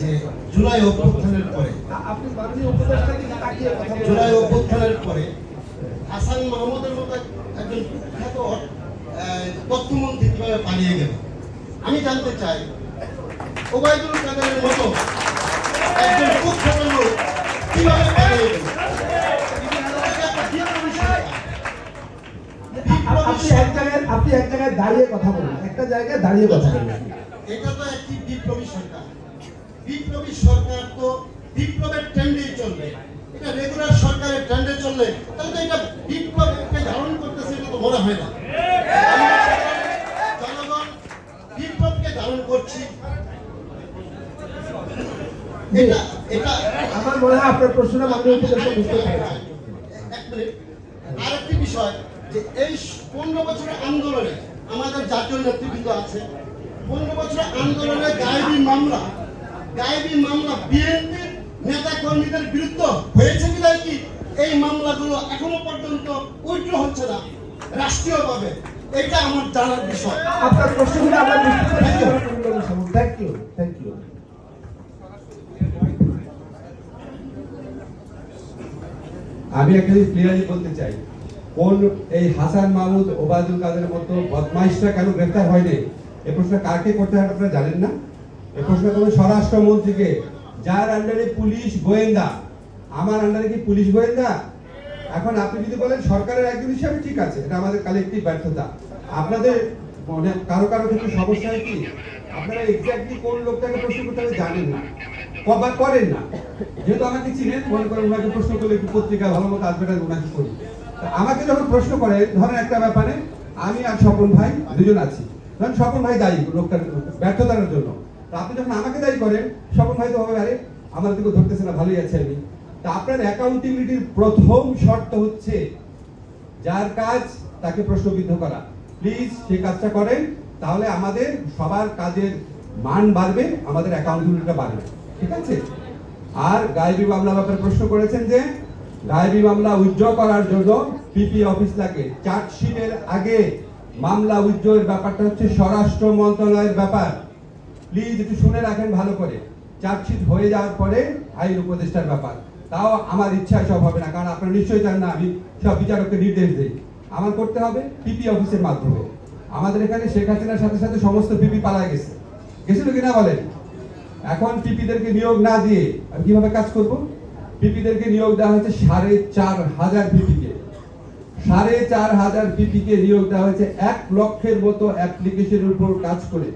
যে জুলাই অভ্যুত্থানের পরে। জুলাই অভ্যুত্থানের পরে হাসান মাহমুদের মতো একজন বিখ্যাত আহ, তথ্যমন্ত্রী কীভাবে পালিয়ে গেল? আমি জানতে চাই ওবায়দুল কাদেরের মতো একজন কুখ্যাত লোক কীভাবে পালিয়ে গেল? আপনি এক জায়গায় আপনি এক জায়গায় দাঁড়িয়ে কথা বলুন একটা জায়গায় দাঁড়িয়ে কথা বলুন। এটা তো একটি বিপ্লবী সরকার। বিপ্লবী সরকার তো বিপ্লবের ট্রেন্ডেই চলবে। এটা রেগুলার সরকারের ট্রেন্ডে চললে তাহলে তো এটা বিপ্লবকে ধারণ করতেছে এটা তো মনে হয় না। জনগণ বিপ্লবকে ধারণ করছি। এটা এটা আমার মনে হয় আপনার প্রশ্নটা উপদেষ্টা বুঝতে পেরেছেন এক মিনিট। আরেকটি বিষয় যে এই পনেরো বছরের আন্দোলনে আমাদের জাতীয় নেতৃবৃন্দ আছে। পনেরো বছরের আন্দোলনে গায়েবী মামলা গায়েবী মামলা বিএনপির নেতা কর্মীদের বিরুদ্ধে হয়েছে কি এই মামলাগুলো এখনও পর্যন্ত উইথড্র হচ্ছে না রাষ্ট্রীয়ভাবে। এটা আমার জানার বিষয়। আপনার প্রশ্নগুলো আমরা থ্যাংক ইউ থ্যাংক ইউ আমি একটা জিনিস ক্লিয়ারলি বলতে চাই। কোন এই হাসান মাহমুদ ওবায়দুল কাদের মতো বদমাইশটা কেন গ্রেফতার হয়নি? এ প্রশ্ন কাকে করতে হয় আপনারা জানেন না? এ প্রশ্ন করবেন স্বরাষ্ট্রমন্ত্রীকে। যার আন্ডারে পুলিশ গোয়েন্দা। আমার আন্ডারে কি পুলিশ গোয়েন্দা? এখন আপনি যদি বলেন সরকারের একজন হিসাবে ঠিক আছে, এটা আমাদের কালেকটিভ ব্যর্থতা। আপনাদের মনে কারও কারও ক্ষেত্রে সমস্যা কি? আপনারা এক্স্যাক্টলি কোন লোকটাকে প্রশ্ন করতে হবে জানেন না। বা করেন না। যেহেতু আমাকে চিনেন, মনে করেন ওনাকে প্রশ্ন করলে একটু পত্রিকা ভালো মতো অ্যাডভার্টাইজ ওনাকে করি। আমাকে যখন প্রশ্ন করে, ধরেন একটা ব্যাপারে, আমি আর স্বপন ভাই দুজন আছি। ধরেন স্বপন ভাই দায়ী লোকটার ব্যর্থতার জন্য। তা আপনি যখন আমাকে দায়ী করেন, স্বপন ভাই তো হবে আরে, আমার দিকে ধরতেছে না, ভালোই আছে আমি। তা আপনার অ্যাকাউন্টেবিলিটির প্রথম শর্ত হচ্ছে যার কাজ তাকে প্রশ্নবিদ্ধ করা। প্লিজ সেই কাজটা করেন, তাহলে আমাদের সবার কাজের মান বাড়বে, আমাদের অ্যাকাউন্টেবিলিটিটা বাড়বে। ঠিক আছে? আর গায়েবী মামলা ব্যাপারে প্রশ্ন করেছেন যে, গায়েবী মামলা উজ্জ্ব করার জন্য পিপি অফিস লাগে। চার্জশিটের আগে মামলা উজ্জ্বলের ব্যাপারটা হচ্ছে স্বরাষ্ট্র মন্ত্রণালয়ের ব্যাপার। প্লিজ একটু শুনে রাখেন ভালো করে। চার্জশিট হয়ে যাওয়ার পরে আইন উপদেষ্টার ব্যাপার। তাও আমার ইচ্ছা সব হবে না, কারণ আপনারা নিশ্চয়ই চান না, আমি সব বিচারককে নির্দেশ দিই। আমার করতে হবে পিপি অফিসের মাধ্যমে। আমাদের এখানে শেখ হাসিনার সাথে সাথে সমস্ত পিপি পালায় গেছে। গেছিল কিনা বলেন? এখন পিপিদেরকে নিয়োগ না দিয়ে আমি কীভাবে কাজ করব? পিপিদেরকে নিয়োগ দেওয়া হয়েছে সাড়ে চার হাজার পিপিকে সাড়ে চার হাজার পিপিকে নিয়োগ দেওয়া হয়েছে এক লক্ষের মতো অ্যাপ্লিকেশনের উপর কাজ করে।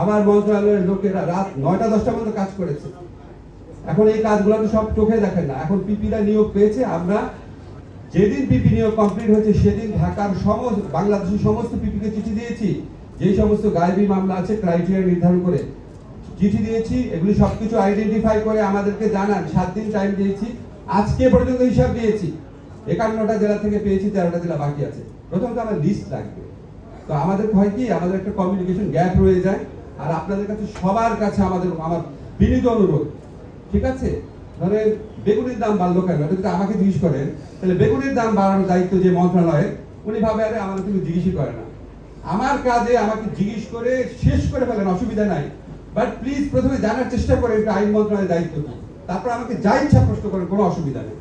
আমার মন্ত্রণালয়ের লোকেরা রাত নয়টা, দশটা মতো কাজ করেছে। এখন এই কাজগুলো তো সব চোখে দেখেন না। এখন পিপিরা নিয়োগ পেয়েছে, আমরা যেদিন পিপি নিয়োগ কমপ্লিট হয়েছে, সেদিন ঢাকার সমস্ত, বাংলাদেশের সমস্ত পিপিকে চিঠি দিয়েছি। যেই সমস্ত গায়েবী মামলা আছে ক্রাইটেরিয়া নির্ধারণ করে চিঠি দিয়েছি, এগুলি সবকিছু আইডেন্টিফাই করে আমাদেরকে জানান। সাত দিন টাইম দিয়েছি। আজকে পর্যন্ত হিসাব দিয়েছি। একান্নটা জেলা থেকে পেয়েছি, তেরোটা জেলা বাকি আছে। প্রথমত আমার লিস্ট লাগবে। তো আমাদের হয় কি? আমাদের একটা কমিউনিকেশন গ্যাপ রয়ে যায়। আর আপনাদের কাছে সবার কাছে আমাদের, আমার বিনীত অনুরোধ, ঠিক আছে? ধরেন বেগুনের দাম বাড়লো কেন? যদি আমাকে জিজ্ঞেস করেন, তাহলে বেগুনের দাম বাড়ানোর দায়িত্ব যে মন্ত্রণালয়ের, উনি ভাবে, আরে, আমার কিন্তু জিজ্ঞেসই করে না। আমার কাজে আমাকে জিজ্ঞেস করে শেষ করে ফেলেন, অসুবিধা নাই। বাট প্লিজ প্রথমে জানার চেষ্টা করেন, এটা আইন মন্ত্রণালয়ের দায়িত্ব কি? তারপর আমাকে যা ইচ্ছা প্রশ্ন করেন, কোনো অসুবিধা নেই।